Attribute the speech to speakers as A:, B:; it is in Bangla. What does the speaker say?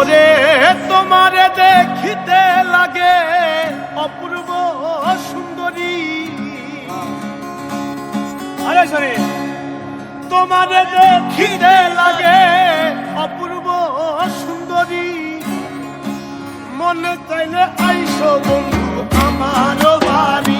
A: ওরে, তোমারে দেখিতে লাগে অপূর্ব সুন্দরী।
B: আরে সরি
A: তোমারে দেখিতে লাগে অপূর্ব সুন্দরী। মনে চাইলে আইসো বন্ধু আমার বাড়ি।